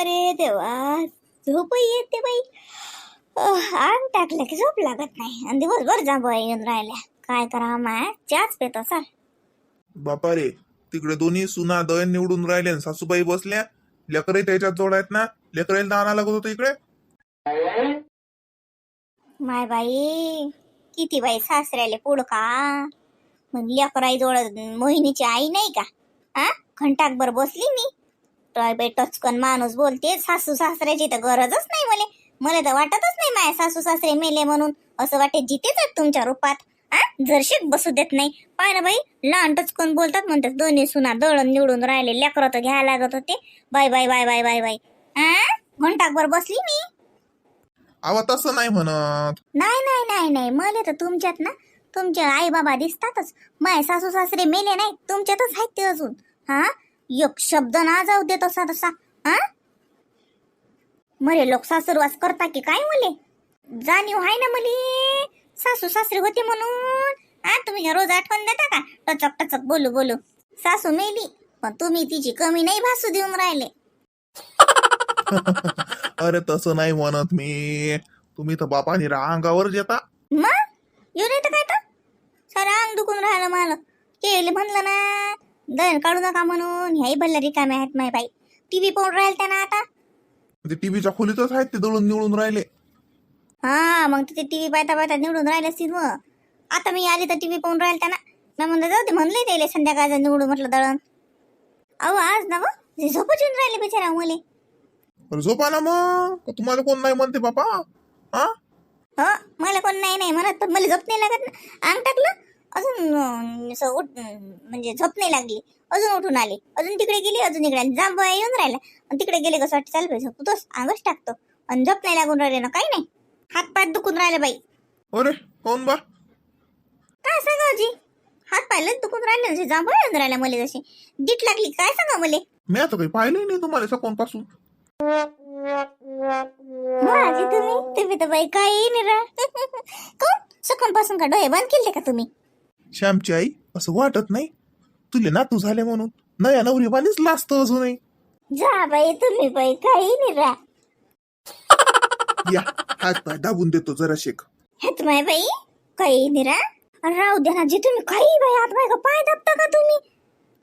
अरे देवा झोप येते बाई. अंग टाकलं की झोप लागत नाही. आणि दिवसभर जांभळ्या येऊन राहिल्या. काय करा माय? चहाच पेतो चाल बापा रे तिकडे दोन्ही सुना दळण निवडून राहिले आणि सासूबाई बसल्या. लेकरही त्याच्यात जोड आहेत ना. लेकराला दाना लागत होतं इकडे. माय बाई किती बाई सासऱ्याले पुढ का? मग लेकराई जोड मोहिनीची आई नाही का? हा? घंटाकभर बसली मी. बाई टचकन माणूस बोलते सासू सासऱ्याची तर गरजच नाही मला. मला तर वाटतच नाही माय सासू सासरे मेले म्हणून. असं वाटे जितेच तुमच्या रूपात. जरशीक बसू देत नाही. पाय ना बाई लहान टचकन बोलतात म्हणतात दोन्ही सुना दळण निवडून राहिले लेकरं तर घ्यायला लागत होते. Bye bye bye bye bye bye. हा घंटाकभर बसली मी. आवा तसं नाही म्हणत. नाही नाही नाही नाही. मला तर तुमच्यात ना तुमचे आई बाबा दिसतातच. माय सासू सासरे मेले नाही तुमच्यातच आहेत ते अजून. हा? एक शब्द ना जाऊ दे तसा तसा हा? मरे लोक सासुरवास करता की काय मुले? जाणीव आहे ना मले? सासू सासरे होते म्हणून. हा तुम्ही रोज आठवण देता का? टचक टचक बोलू बोलू. सासू मेली पण तुम्ही तिची कमी नाही भासू देऊन राहिले. अरे तसं नाही म्हणत मी. तुम्ही तर बापानी अंगावर येता मग? येऊन येतं काय तर? सारं अंग दुखून राहिलं मला. केले म्हणलं ना दळण काढू नका म्हणून ह्याही भल्ला रिकामे आहेत माय बाई. टीव्ही पाहून राहील त्यांना आता. ते टीव्हीच्या खोलीतच आहेत ते दळून निवडून राहिले. हा मग तिथे टीव्ही पाहता पाहता निवडून राहिले असतील मग. आता मी आली तर टीव्ही पाहून राहील त्यांना मी म्हणलं जाऊ दे म्हणले त्याला संध्याकाळचं निवडू म्हटलं दळण. अहो आज ना मग झोपच येऊन राहिले बिचारा मुले अरे झोपा ना मग. का तुम्हाला कोण नाही म्हणते बापा? हा? हो मला कोण नाही नाही म्हणत पण मला झोप नाही लागत ना. अंग टाकलं अजून असं उठ म्हणजे झोप नाही लागली. अजून उठून आली. अजून तिकडे गेली अजून इकडे. जांभळा येऊन राहिला. आणि तिकडे गेले कसं वाटतं? चाल बाई झोपतोस अंगच टाकतो. आणि झोप नाही लागून राहिले ना काही नाही. हात पाय दुखून राहिले बाई. अरे कोण बा? काय सांगा जी हात पायलाच दुखून राहिले जसे. जांभळा येऊन राहिला मला जसे. डीट लागली. काय सांगा मला? मी आता काही पाहिलंही नाही तुम्हाला सकोनपासून तुम्ही? तुम्ही तर बाई काही नाही रा कोण? सकाळपासून का डोळे बंद केले का तुम्ही? श्यामची आई असं वाटत नाही. तुले नातू झाले म्हणून नया नवरीवानीच लाजत अजूनही. जा बाई तुम्ही बाई काही नाही रा या हात पाय दाबून देतो जरा शेक. हेत माय बाई काही निरा राहू द्या ना जे तुम्ही काही बाई हात बाय का पाय दाबता का तुम्ही?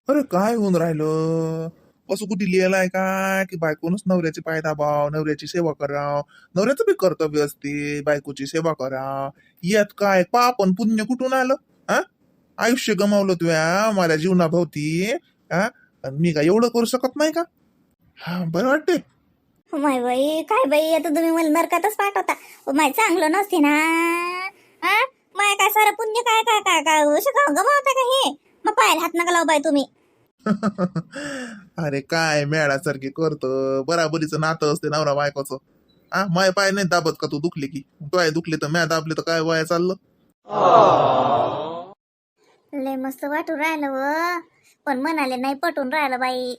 अरे काय होऊन राहिलं? असं कुठे लिहिलंय काय की बायकोनच नवऱ्याचे पाय दाबाव नवऱ्याची सेवा कराव नवऱ्याचं बी कर्तव्य असते बायकोची सेवा कराव. यात काय पाप आणि पुण्य कुठून आलं? हा? आयुष्य गमावलं तुया माझ्या जीवनाभोवती हा आणि मी काय एवढं करू शकत नाही का? हा बरं वाटते माय बाई काय बाई आता तुम्ही मला नरकातच पाठवता. ओ, माय चांगलं नसते ना. हा माय काय सारं पुण्य काय काय काय काय गमावता का हे? मग पायाला हात नका लावू बाई तुम्ही. अरे काय मेळासारखी करतो. बराबरीचं नातं असते नवरा बायकोचं. हा माय पाय नाही दाबत का तू दुखले की? पाय दुखले तर म्या दाबले तर काय वया चाललं? लय मस्त वाटून राहिलं व. पण म्हणाले नाही पटून राहिलं बाई.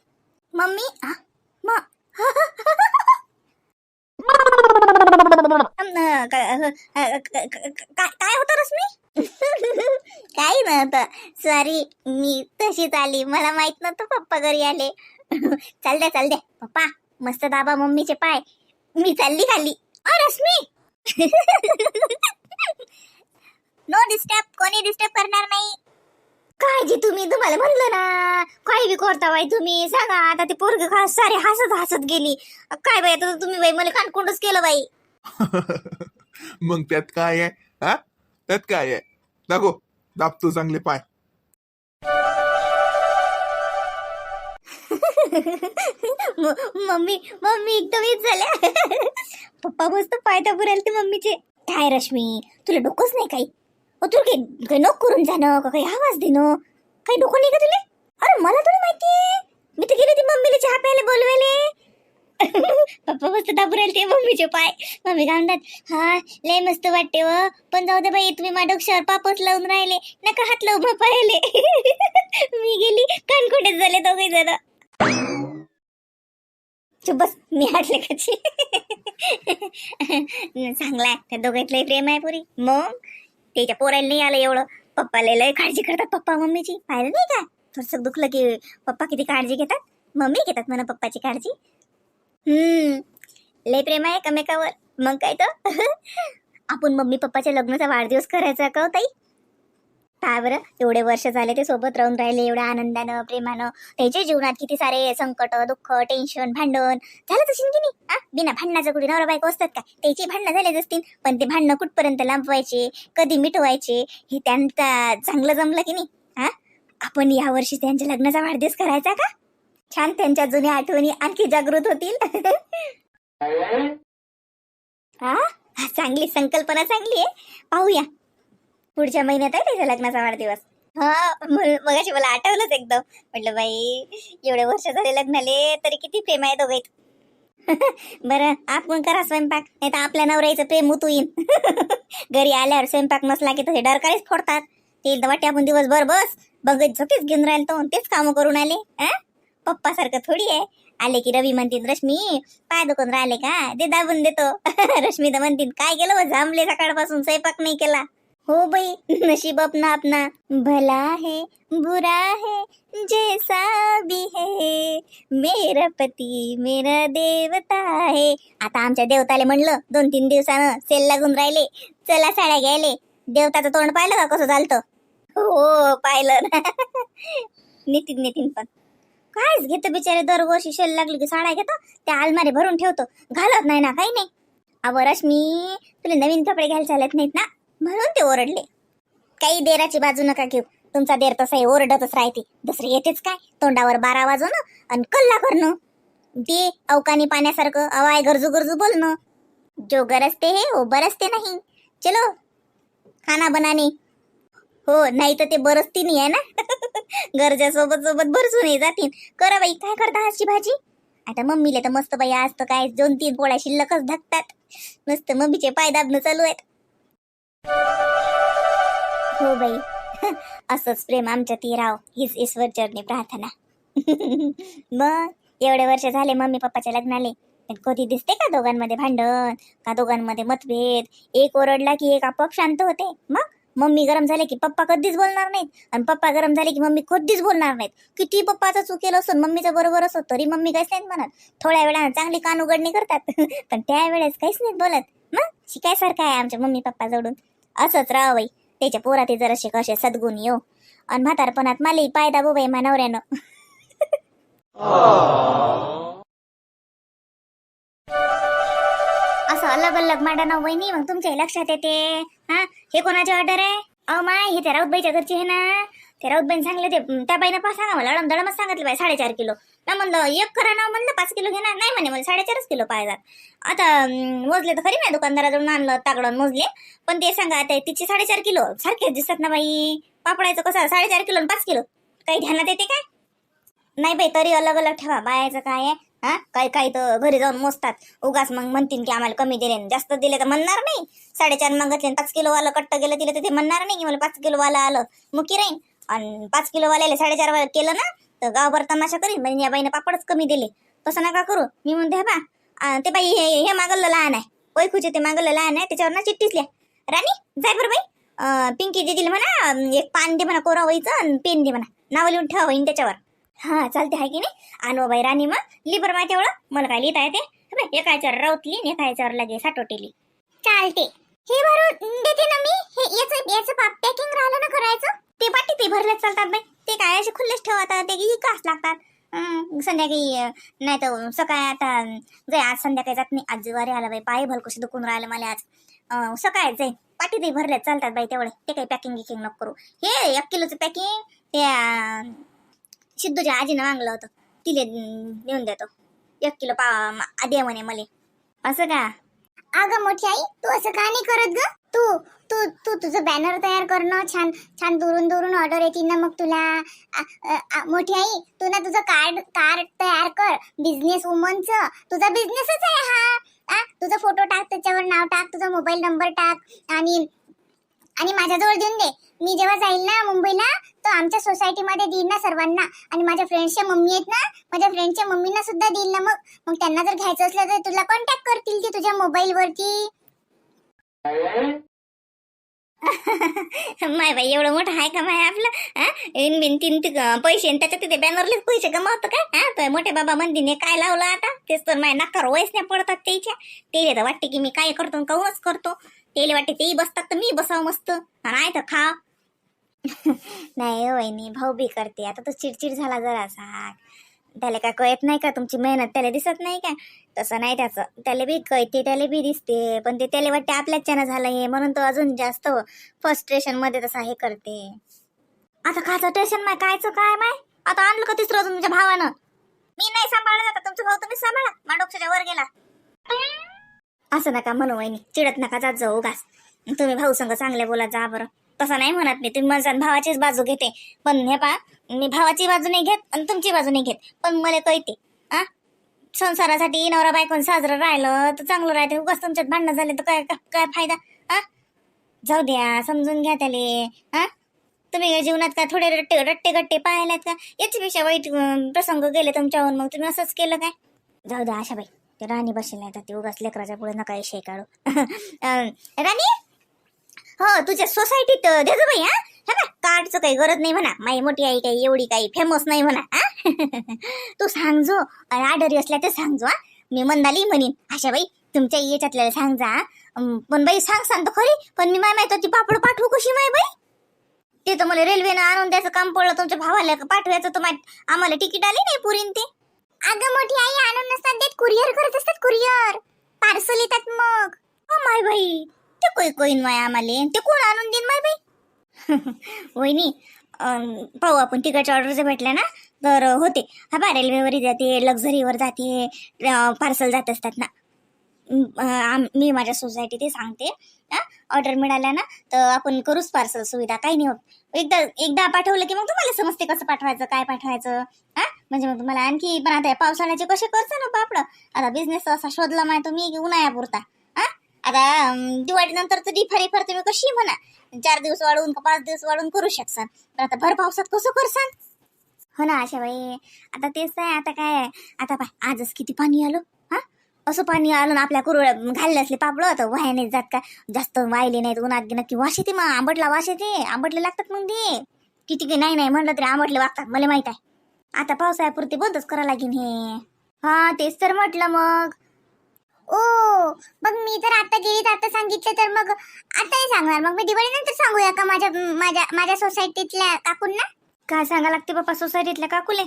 मम्मी? हा, म. अम, काय काय- काय होतं रश्मी? काही नव्हतं. सॉरी मी तशीच आली. मला माहीत नव्हतं पप्पा घरी आले. चाल द्या चाल द्या. पप्पा मस्त दाबा मम्मीचे पाय. मी चालली खाली. अ रश्मी! नो डिस्टर्ब कोणी डिस्टर्ब करणार नाही. काय जी तुम्ही तुम्हाला म्हणलं ना काय बी करता बाई तुम्ही? सांगा आता ते पोरग खास सारे हसत हसत गेली. काय बाई आता तुम्ही बाई मला कानकोंडच केलं बाई. मग त्यात काय आहे? हा? त्यात काय आहे? दाखव दाबतो चांगले पाय. मम्मी मम्मी एकदम हीच झाल्या पप्पा मस्त पायथा पुरेल ते मम्मीचे. काय रश्मी तुला डोकंच नाही काही? तुला काही काही नोक करून जाणं काही आवाज देणं काही डोकं नाही का तुला अरे मला तुला माहितीये मी तर गेले ते मम्मीला चहा प्यायला बोलवेले पप्पा मस्त दाबुरेल ते मम्मीचे पाय मम्मी काय म्हणतात हा लय मस्त वाटते व पण जाऊ दे बाई तुम्ही माझ्या डोक्यावर पापच लावून राहिले नका हात लावून पाहिले मी गेली कानकोटेच झाले दोघे जण बस मी हाटले कशी चांगला आहे त्या दोघांतलंही प्रेम आहे पुरी मग त्याच्या पोरायला नाही आलं एवढं. पप्पाला लय काळजी करतात पप्पा मम्मीची. पाहिलं नाही का? थोडस दुखलं की पप्पा किती काळजी घेतात? मम्मी घेतात म्हणा पप्पाची काळजी. हम्म. लय प्रेम आहे एकमेकावर. मग काय तर? आपण मम्मी पप्पाच्या लग्नाचा वाढदिवस करायचा का हो ताई? काय बरं. एवढे वर्ष झाले ते सोबत राहून राहिले एवढ्या आनंदानं प्रेमानं. त्याच्या जीवनात किती सारे संकट दुःख टेन्शन भांडण. झालं तशी की नाही. आ बिना भांडणाचं कुठे नवरा बायको असतात का? त्याची भांडणं झालेच असतील. पण ते भांडणं कुठपर्यंत लांबवायचे कधी मिटवायचे हे त्यांचा चांगलं जमलं की नाही? हा आपण या वर्षी त्यांच्या लग्नाचा वाढदिवस करायचा का? छान त्यांच्या जुन्या आठवणी आणखी जागृत होतील. हा हा, चांगली संकल्पना चांगली आहे. पाहूया. पुढच्या महिन्यात आहे त्याच्या लग्नाचा वाढदिवस? हा मग अशी मला आठवलंच एकदम. म्हटलं बाई एवढे वर्ष झाले लग्नाले तरी किती प्रेम आहे दोघे बरं आपण करा स्वयंपाक. नाही तर आपल्या नवऱ्याचं प्रेम उतू येईन. घरी आल्यावर स्वयंपाक नसला की तसे डरकारीच फोडतात. ते एकदा वाटते आपण दिवसभर बस बघत झोकेच घेऊन राहिले तो तेच कामं करून आले हा पप्पा सारखं थोडी आहे. आले की रवी म्हणतील रश्मी पाय दुखून राहिले का? ते दाबून देतो. रश्मी तर म्हणतील काय केलं बा, जांभले सकाळपासून स्वयंपाक नाही केला. हो बाई नशीब अपना अपना भला है बुरा है जैसा भी है. मेरा पती मेरा देवता है. आता आमच्या देवताले म्हणलं दोन तीन दिवसानं सेल लागून राहिले. चला साड्या घ्यायले. देवताचं तोंड पाहिलं का कसं चालतं? हो पाहिलं ना. नितीन नितीन पण. कायच घेतो बिचारे दरवर्षी शेल लागली की साड्या घेतो त्या अलमारी भरून ठेवतो. घालत नाही ना काही नाही. अव रश्मी तुला नवीन कपडे घ्यायला चालत नाहीत ना? म्हणून ते ओरडले. काही देराची बाजू नका घेऊ. तुमचा देर तसा आहे ओरडतच राहते. दुसरे येतेच काय? तोंडावर बारा वाजवणं आणि कल्ला करणं. ते अवकानी पाण्यासारखं अवाय गरजू गरजू बोलणं. जो गरजते हे हो बरसते नाही. चलो खाना बनाने. हो नाही तर ते बरसती नाही आहे ना? गरजा सोबत सोबत बरसून जातील करा बाई काय करता आजची भाजी? आता मम्मीला तर मस्त बाई आज तर काय दोन तीन पोळ्या शिल्लकच धकतात. मस्त मम्मीचे पाय दाबणं चालू आहेत. हो बाई. असंच प्रेम आमच्या ती राव हीच ईश्वर चरणी प्रार्थना. मग एवढे वर्ष झाले मम्मी पप्पाच्या लग्नाले कधी दिसते का दोघांमध्ये भांडण? का दोघांमध्ये मतभेद? एक ओरडला की एक आपोआप शांत होते? मग मम्मी गरम झाले की पप्पा कधीच बोलणार नाहीत. आणि पप्पा गरम झाले की मम्मी कधीच बोलणार नाहीत. किती पप्पाचं चुकेल असून मम्मीचं बरोबर असो तरी मम्मी काहीच नाहीत म्हणत. थोड्या वेळानं चांगली कान उघडणी करतात. पण त्यावेळेस काहीच नाहीत बोलत. मग शिकायसारखं आहे आमच्या मम्मी पप्पा जवळून. असंच राह बाई. त्याच्या पोरात जराशे कसे सद्गुण येऊ. आणि म्हातारपणात माली पायदा दाबू बाई मानवऱ्यानं. असं अलग अलग मांडा वहिनी मग तुमच्याही लक्षात येते. हा? हे कोणाची ऑर्डर आहे? अहो माय हे त्या राऊतबाईच्या घरची आहे ना. त्या राऊतबाईने सांगले ते त्या बाईनं पाच सांगा मला दळमच सांगितलं बाई साडेचार किलो. ना म्हणलं एक करा ना म्हणलं पाच किलो घेणार नाही म्हणे मला साडेचारच किलो पाहिजेत. आता मोजले तर खरी नाही दुकानदाराजवळून आणलं ताकडून मोजले. पण ते सांगा आता तिचे साडेचार किलो सारखेच दिसतात ना बाई. पापडायचं कसं साडेचार किलो आणि पाच किलो. काही ध्यानात येते काय? नाही बाई तरी अलग अलग ठेवा बायाचं काय आहे? हा? काही काही तर घरी जाऊन मोजतात. उगाच मग म्हणतील की आम्हाला कमी दिले जास्त दिले तर म्हणणार नाही. साडेचार मागतले पाच किलोवालं कट्ट गेलं दिलं तर ते म्हणणार नाही की मला पाच किलोवाला आलं. मुकी राहीन. आणि पाच किलोवाल्याला साडेचार वाला केलं ना तर गावभर तमाशा करीन म्हणजे या बाईने पापडच कमी दिले. तसं नका करू. मी म्हणते हे बा ते बाई हे हे मागवलं लहान आहे. ओळखूचे ते मागवलं लहान आहे त्याच्यावर ना चिठ्ठीच लिहा. राणी जाय बरं बाई. पिंकी दिदीला म्हणा एक पान दे म्हणा कोरा वहीचं आणि पेन दे म्हणा. नाव लिहून ठेवा होईन त्याच्यावर. हा चालते आहे की नाही? आणू बाई राणी मग. लिबर माहिती तेवढं मला काय लिहिता येते? बाई, एका याच्यावर रावतली आणि एका याच्यावर लगे साठोटेली चालते हे भरून देते ना मी? हे याचं याचं पॅकिंग राहिलं ना करायचं ते पाठी ते भरलेच चालतात बाई. ते काय असे खुल्लेच ठेवतात ते विकास लागतात. संध्याकाळी नाही तर सकाळी आता जाय आज संध्याकाळी जात नाही. आज जिवारी आला बाई पाय भलकुशी दुखून राहिलं मला आज. अं, सकाळी जाईन पाठी ते भरलेच चालतात बाई तेवढे. ते काही पॅकिंग गिकिंग नको करू. हे एक किलोचं पॅकिंग ते सिद्धूच्या आजीनं मागलं होतं. तिले देऊन देतो. एक किलो पा आधी म्हणे मले. असं का? अगं मोठी आई तू असं का नाही करत ग? तू तू तू तुझं बॅनर तयार करणं छान छान दुरून दुरून ऑर्डर येतील ना मग तुला. आ, आ, आ, मोठी आई तू ना तुझं कार्ड कार्ड तयार कर. बिझनेस वुमनचं तुझा बिझनेसच आहे हा. आ, तुझा फोटो टाक त्याच्यावर नाव टाक तुझा मोबाईल नंबर टाक. आणि आणि माझ्याजवळ देऊन दे. मी जेव्हा जाईल ना मुंबईला तर आमच्या सोसायटीमध्ये देईल ना सर्वांना. आणि माझ्या फ्रेंड्सच्या मम्मी आहेत ना माझ्या फ्रेंडच्या मम्मींना सुद्धा देईल ना मग. मग त्यांना जर घ्यायचं असलं तर तुला कॉन्टॅक्ट करतील ते तुझ्या मोबाईलवरती माय बाई एवढं मोठं आहे का माय आपलं? हा? इन बिन तीन ती- पैसे आणि त्याच्यात तिथे बॅनरलेच पैसे कमावतं काय हा? तर मोठे बाबा मंदीने काय लावलं आता? तेच तर माय नाकार वयस नाही पडतात त्याच्या. तेले तर वाटते की मी काय करतो आणि काहूनच करतो. तेले वाटते तेही बसतात तर मी बसावं मस्त. आणि आहे तर खा. नाही हो वहिनी भाऊ बी करते. आता तो चिडचिड झाला जरासा. त्याला काय कळत नाही का? तुमची मेहनत त्याला दिसत नाही का? तसं नाही त्याचं. त्याला बी कळते त्याला बी दिसते पण ते त्याला वाटते आपल्याच्यानं झालं हे म्हणून तो अजून जास्त फर्स्ट्रेशनमध्ये तसं हे करते. आता खायचं टेन्शन माय कायचं काय माय? आता आणलं का तिसरं अजून तुमच्या भावानं? मी नाही सांभाळलं जातं तुमचा भाऊ तुम्ही सांभाळा. माडोक्षाच्या वर गेला. असं नका म्हणू वहिनी चिडत नका जात जाऊ उगाच. तुम्ही भाऊ संग चांगले बोला जा बरं. तसं नाही म्हणत मी तुम्ही म्हणसान भावाचीच बाजू घेते. पण हे पा मी भावाची बाजू नाही घेत आणि तुमची बाजू नाही घेत. पण मला कळते संसारासाठी नवरा बायकोन साजरं राहिलं तर चांगलं राहते. उगाच तुमच्यात भांडणं झाले तर काय काय फायदा? हा? जाऊ द्या समजून घ्या त्याले. हा? तुम्ही या जीवनात का थोडे रट्टे रट्टे गट्टे पाहिल्यात का? याच्यापेक्षा वाईट प्रसंग गेले तुमच्यावर मग तुम्ही असंच केलं काय? जाऊ द्या आशाबाई. ते राणी बसेल नाही तर ती उगाच लेकराच्या पुढे नका विषय काढू. राणी? हो तुझ्या सोसायटीत अं, देजो बाई हा? है ना कार्डचं काही गरज नाही म्हणा. माई मोठी आई काही एवढी काही फेमस नाही म्हणा हा? तू सांगजो आणि आडरी असल्या तर सांगजो हा? मी मंदाली म्हणीन. आशाबाई तुमच्या याच्यातल्या सांग जा पण बाई सांग सांग तर खरी. पण मी माय माहिती ती पापड पाठवू कशी माय बाई? ते तर मला रेल्वेनं आणून द्यायचं काम पडलं तुमच्या भावाला पाठवायचं तर आम्हाला तिकीट आली नाही पुरीन ते. अगं मोठी आई आणून नसतात देत कुरिअर करत असतात कुरिअर पार्सल येतात मग. हो माय बाई. ते कोई कोईन माय आम्हाला. ते कोण आणून देईन माय बाई? वहिनी पाहू आपण तिकडच्या ऑर्डर जर भेटल्या ना तर होते. हा बा रेल्वेवर जाते लक्झरीवर जाते पार्सल जात असतात ना. आम- मी माझ्या सोसायटी ते सांगते. ऑर्डर मिळाल्या ना तर आपण करूच पार्सल सुविधा. काही नाही होत. एकदा एकदा पाठवलं की मग तुम्हाला समजते कसं पाठवायचं काय पाठवायचं. हा म्हणजे मग तुम्हाला आणखी पण आता पावसाळ्याचे कसे करचं ना पापड आता बिझनेस असा शोधला माय तुम्ही की उन्हाळ्यापुरता. आता दिवाळीनंतर तर डिफार इफार तुम्ही कशी म्हणा. चार दिवस वाढवून का पाच दिवस वाढवून करू शकसान. पण आता भर पावसात कसं करसान? हो ना आशा बाई आता तेच आहे. आता काय आता पाय आजच किती पाणी आलं हा? असं पाणी आलं ना आपल्या कुरळ घालले असले पापड तर वाया नाही जात का? जास्त वाहिले नाहीत उन्हात गे नक्की वाश येते मग आंबटला वाश येते. आंबटले लागतात मग ते. किती की नाही नाही म्हणलं तरी आंबटले वागतात मला माहीत आहे. आता पावसाळ्यापुरती बंदच करा लागेन हे. हा तेच तर म्हटलं मग. ओ मग मी तर आता गेली तर आता सांगितलं तर मग आताही सांगणार. मग मी दिवाळीनंतर सांगूया का माझ्या माझ्या माझ्या सोसायटीतल्या काकूंना? काय सांगा लागते बाप्पा सोसायटीतल्या काकूले?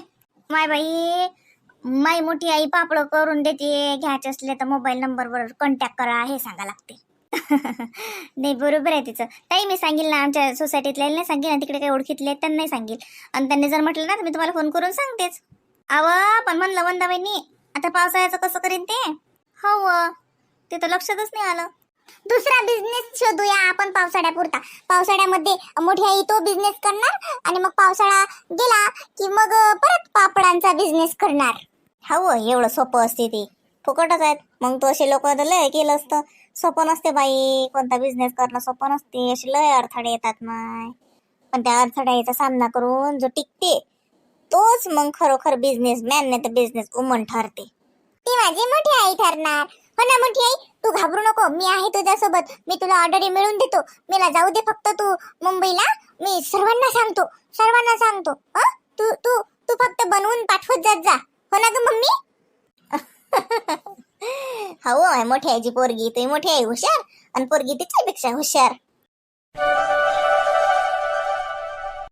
माय बाई माई मोठी आई पापड करून देते. घ्यायचे असले तर मोबाईल नंबरवर कॉन्टॅक्ट करा हे सांगा लागते. नाही बरोबर आहे तिचं. ताई मी सांगेल ना आमच्या सोसायटीतल्या नाही सांगेल ना तिकडे काही ओळखीतले आहेत नाही सांगेल. आणि त्यांनी जर म्हटलं ना तर मी तुम्हाला फोन करून सांगतेच. अव पण म्हणलं वंदा आता पावसाळ्याचं कसं करीन ते? हो व. ते तर लक्षातच नाही आलं. दुसरा बिझनेस शोधूया आपण पावसाळ्यापुरता. पावसाळ्यामध्ये मोठी आई तो बिझनेस करणार आणि मग पावसाळा गेला की मग परत पापडांचा बिझनेस करणार. हो एवढं सोपं असते ते. फुकटच आहेत. मग तू असे लोक लय केलं असतं. सोपं नसते बाई. कोणता बिझनेस करणं सोपं नसते. असे लय अडथळे येतात माय. पण त्या अडथळ्याचा सामना करून जो टिकते तोच मग खरोखर बिझनेस मॅन नाही तर बिझनेस वुमन ठरते. ती माझी मोठी आई ठरणार. हो ना मोठी आई? तू घाबरू नको. मी आहे तुझ्यासोबत. मी तुला ऑर्डर मिळून देतो. मला जाऊ दे फक्त तू. मुंबईला मी सर्वांना सांगतो. सर्वांना सांगतो. तू तू तू फक्त बनवून पाठवत जात जा. हो ना ग मम्मी? हो आहे मोठी आईची पोरगी. तुम्ही मोठी आई हुशार. आणि पोरगी तिच्यापेक्षा हुशार.